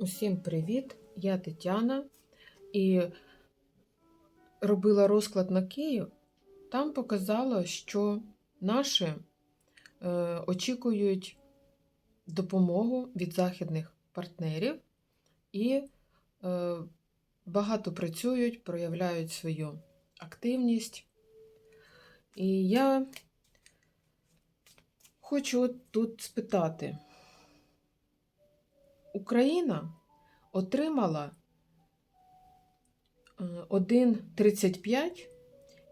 Усім привіт! Я Тетяна і робила розклад на Київ. Там показало, що наші е, очікують допомогу від західних партнерів і е, багато працюють, проявляють свою активність. І я хочу тут спитати. Україна отримала е, 1,35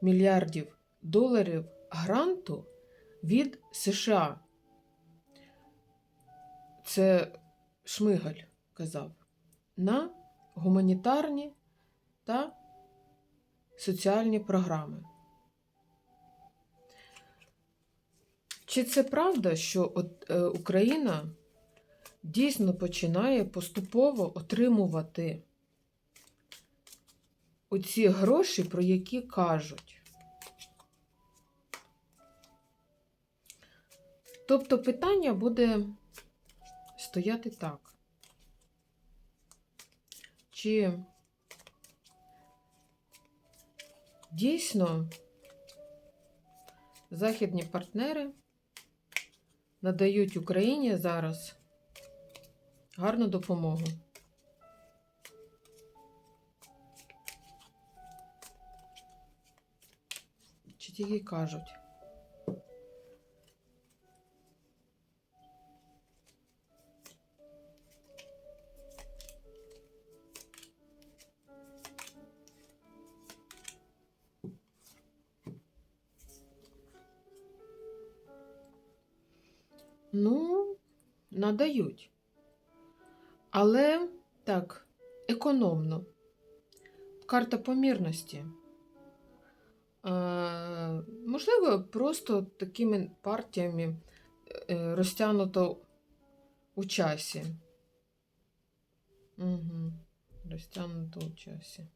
мільярдів доларів гранту від США. Це Шмигаль казав, на гуманітарні та соціальні програми. Чи це правда, що от, е, Україна дійсно починає поступово отримувати оці гроші, про які кажуть. Тобто питання буде стояти так. Чи дійсно західні партнери надають Україні зараз гарну допомогу. Чи тільки кажуть? Ну, надають. Але так, економно. Карта помірності. Е, можливо, просто такими партіями е, розтягнуто у часі. Угу. Розтягнуто у часі.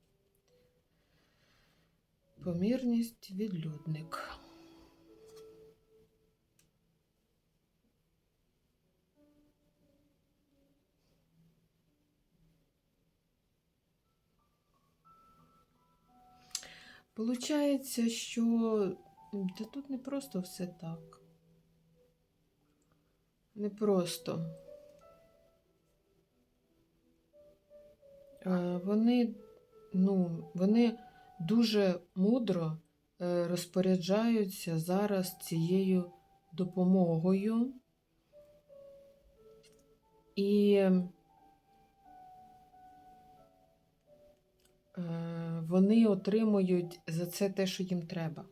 Помірність відлюдник. Получається, що та тут не просто все так. Не просто. Е, Вони, ну, вони дуже мудро е, розпоряджаються зараз цією допомогою. І е, вони отримують за це те, що їм треба.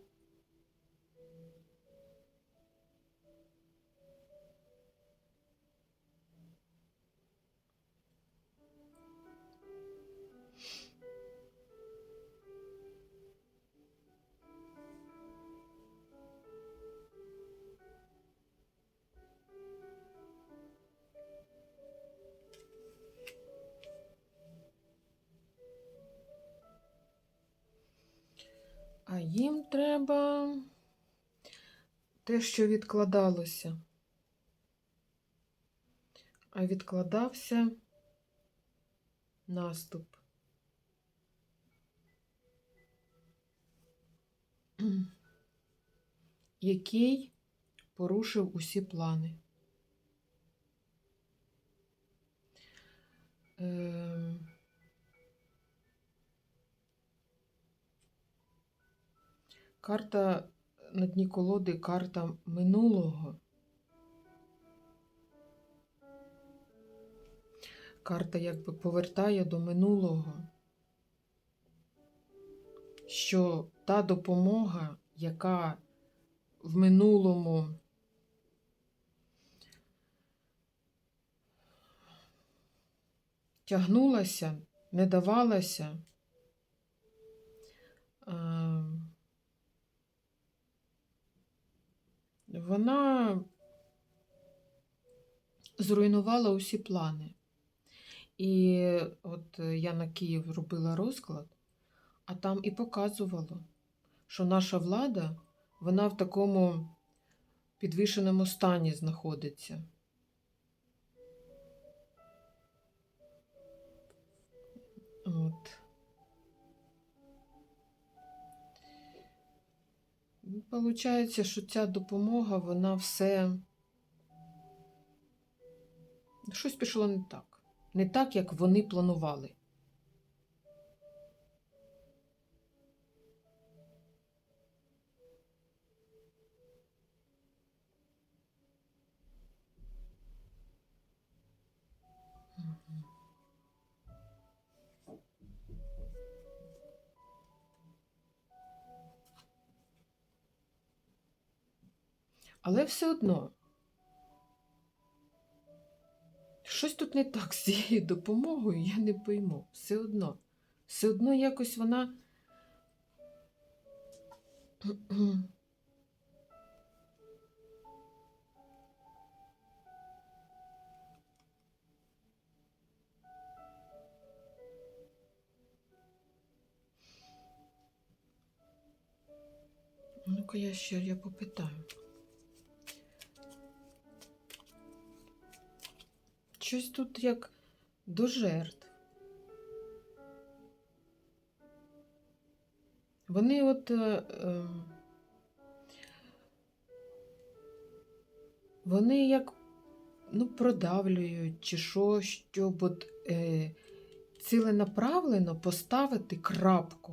Що відкладалося. А відкладався наступ. Який порушив усі плани. Ем, Карта на дні колоди карта минулого. Карта якби повертає до минулого, що та допомога, яка в минулому тягнулася, не давалася. ем, вона зруйнувала усі плани. І от я на Київ робила розклад, а там і показувало, що наша влада, вона в такому підвішеному стані знаходиться. От. Получається, що ця допомога, вона все. Щось пішло не так. Не так, як вони планували. Мгм. Але все одно. Щось тут не так з цією допомогою, я не пойму. Все одно. Все одно якось вона. Ну-ка, я ще я попитаю. Щось тут як до жертв. Вони от. Е, е, вони як ну, продавлюють, чи що, щоб от, е, ціленаправлено поставити крапку.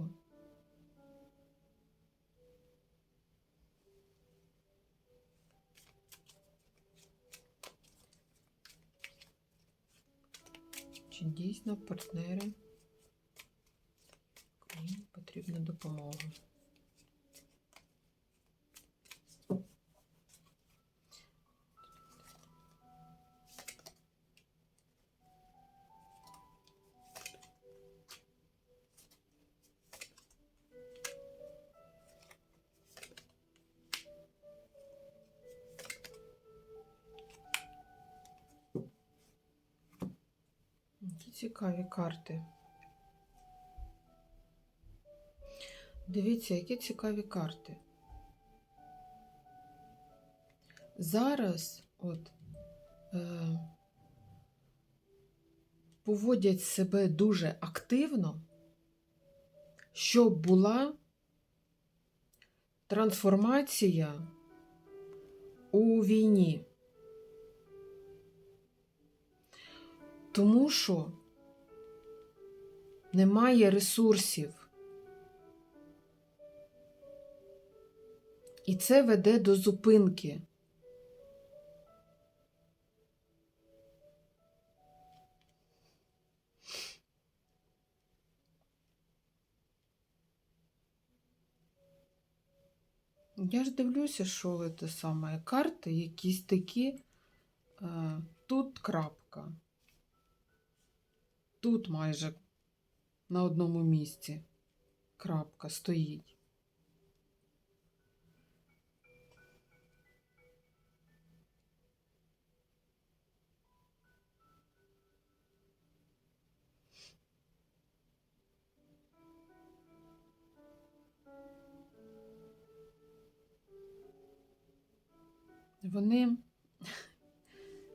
Чи дійсно партнери їм потрібна допомога? Цікаві карти. Дивіться, які цікаві карти. Зараз от е, поводять себе дуже активно, щоб була трансформація у війні. Тому що немає ресурсів. І це веде до зупинки. Я ж дивлюся, що це саме карти, якісь такі. Е, тут крапка. Тут майже на одному місці крапка стоїть. Вони.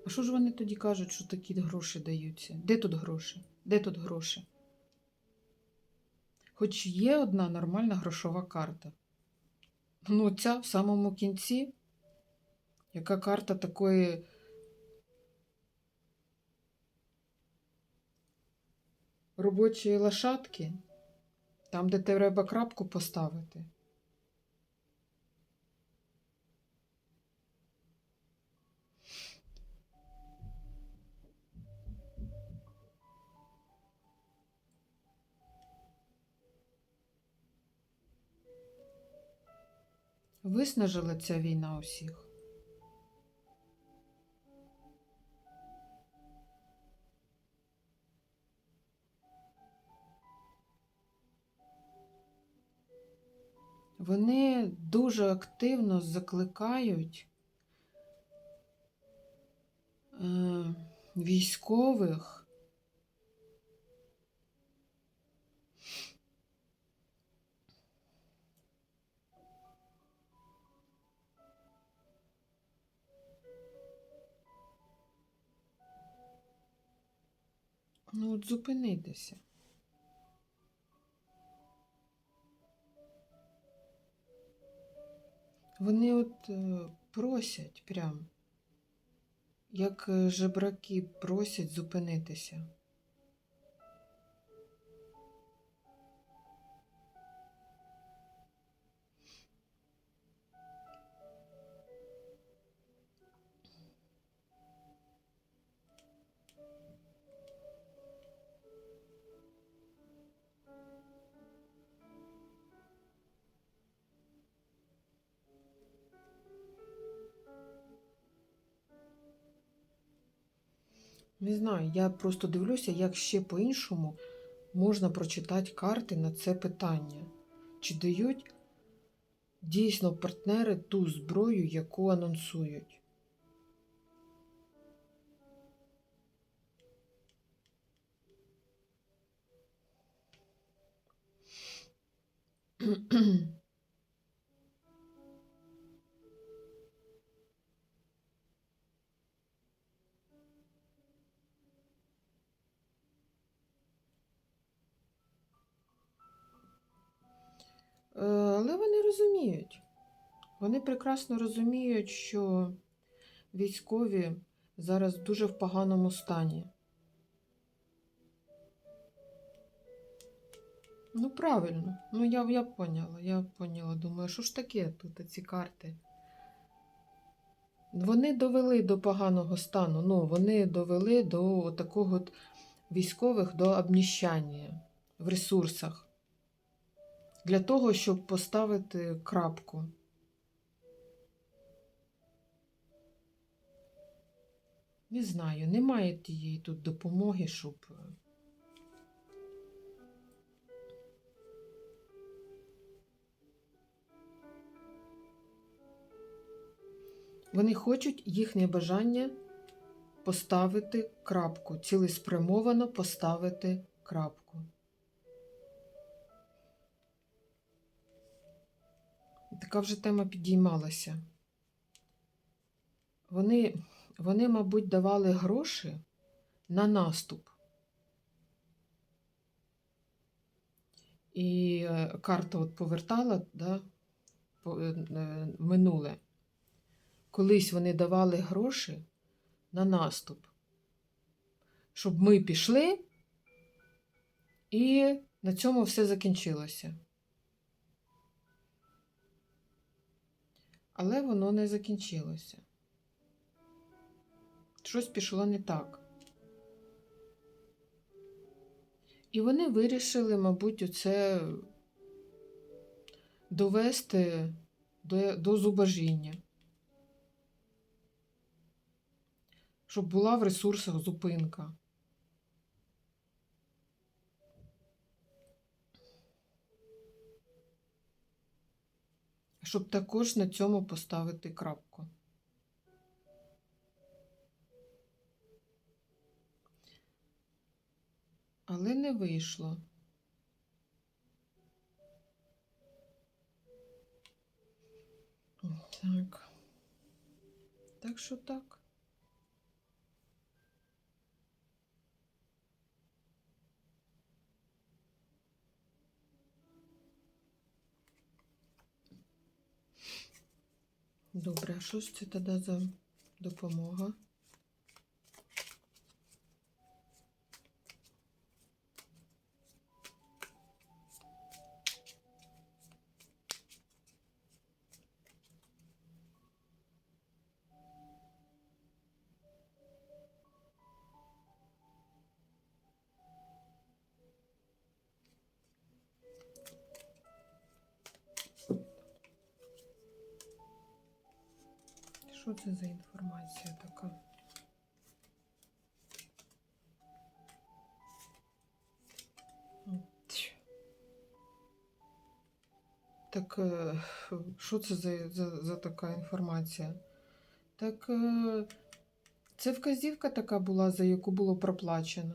А що ж вони тоді кажуть, що такі гроші даються? Де тут гроші? Де тут гроші? Хоч є одна нормальна грошова карта. Ну, ця в самому кінці, яка карта такої. Робочої лошадки, там, де треба крапку поставити. Виснажила ця війна усіх. Вони дуже активно закликають е, військових Ну, от зупинитися. Вони от е, просять прям, як е, жебраки просять зупинитися. Не знаю, я просто дивлюся, як ще по-іншому можна прочитати карти на це питання. Чи дають дійсно партнери ту зброю, яку анонсують? Але вони розуміють. Вони прекрасно розуміють, що військові зараз дуже в поганому стані. Ну, правильно. Ну, я, я поняла, я поняла. Думаю, що ж таке тут ці карти? Вони довели до поганого стану. Ну, вони довели до такого от військових до обніщання в ресурсах для того, щоб поставити крапку. Не знаю, немає тієї тут допомоги, щоб. е, Вони хочуть їхнє бажання поставити крапку, цілеспрямовано поставити крапку. Така вже тема підіймалася. Вони, вони, мабуть, давали гроші на наступ. І е, карта от повертала да, е, е, минуле. Колись вони давали гроші на наступ, щоб ми пішли, і на цьому все закінчилося. Але воно не закінчилося. Щось пішло не так. І вони вирішили, мабуть, оце довести до, до зубожіння. Щоб була в ресурсах зупинка. Щоб також на цьому поставити крапку. Але не вийшло. Так. Так що так. Добре, а що ж це тоді за допомога? Що це за інформація така? Так, е, що це за, за, за така інформація? Так, е, це вказівка така була, за яку було проплачено.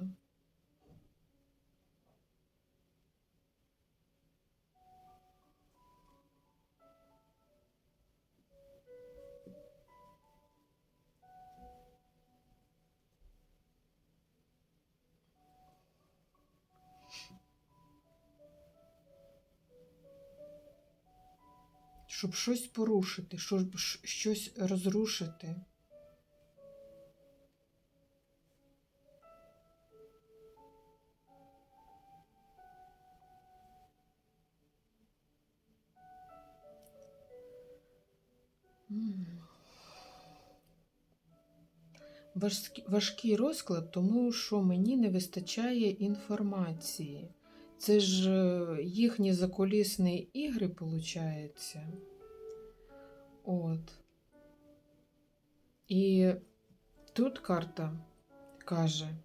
Щоб щось порушити, щоб щось розрушити. Важкий розклад, тому що мені не вистачає інформації. Це ж е, їхні закулісні ігри, виходить. От. І тут карта каже,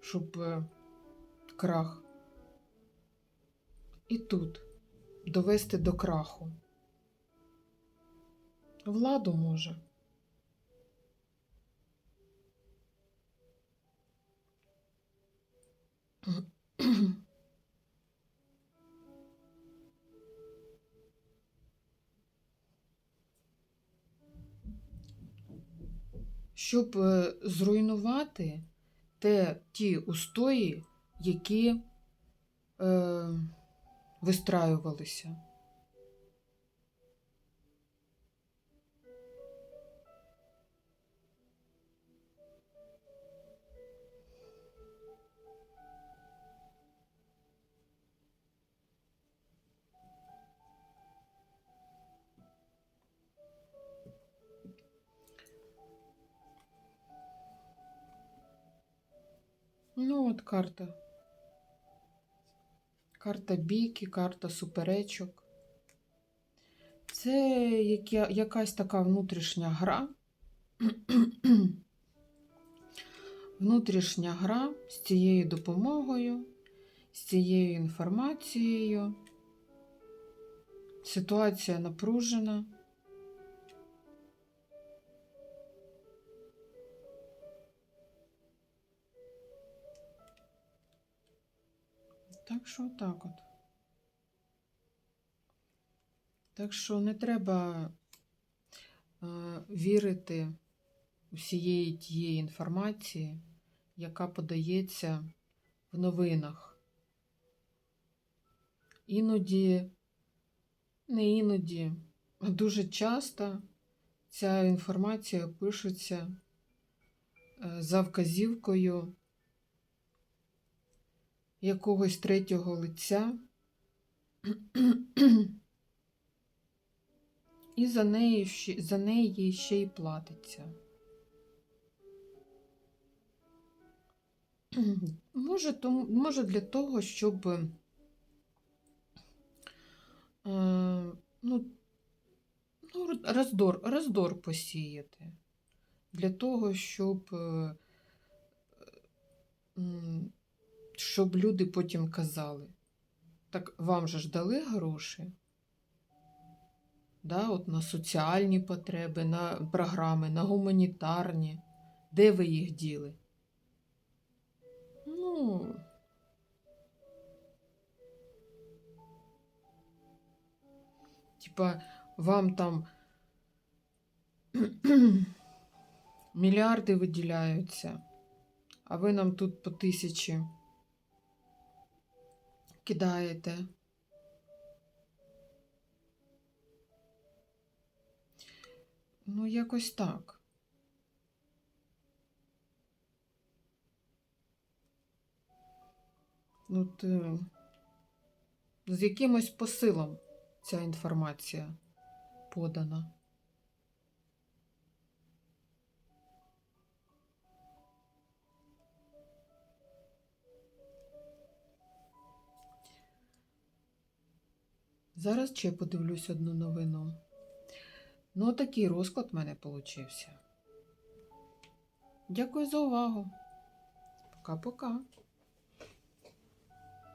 щоб е, крах. І тут довести до краху. Владу може. Щоб е, зруйнувати те, ті устої, які е, вистраювалися. Ну, от карта. Карта бійки, карта суперечок. Це яке- якась така внутрішня гра. внутрішня гра з цією допомогою, з цією інформацією. Ситуація напружена. Так що так от. Так що не треба е, вірити усієї тієї інформації, яка подається в новинах. Іноді, не іноді, а дуже часто ця інформація пишеться е, за вказівкою якогось третього лиця, і за неї, за неї ще й платиться. Може, тому, може для того, щоб е, ну, ну, роздор, роздор посіяти. Для того, щоб, е, щоб люди потім казали, так вам же ж дали гроші? Да, от на соціальні потреби, на програми, на гуманітарні. Де ви їх діли? Ну, типа, вам там мільярди виділяються, а ви нам тут по тисячі кидаєте. Ну, якось так. От, е, з якимось посилом ця інформація подана. Зараз ще подивлюсь одну новину. Ну, такий розклад в мене получився. Дякую за увагу. Пока-пока.